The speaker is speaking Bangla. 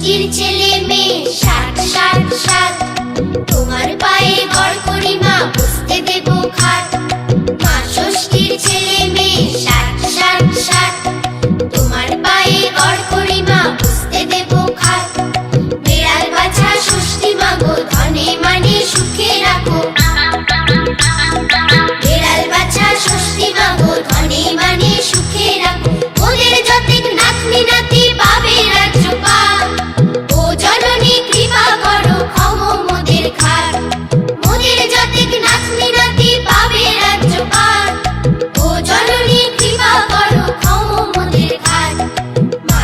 মিষ্টির ছেলে মেয়ে। সাত সাত সাত। তোমার পায়ে গড় করি জননী কৃপা করো ক্ষম মোদের কাজ মা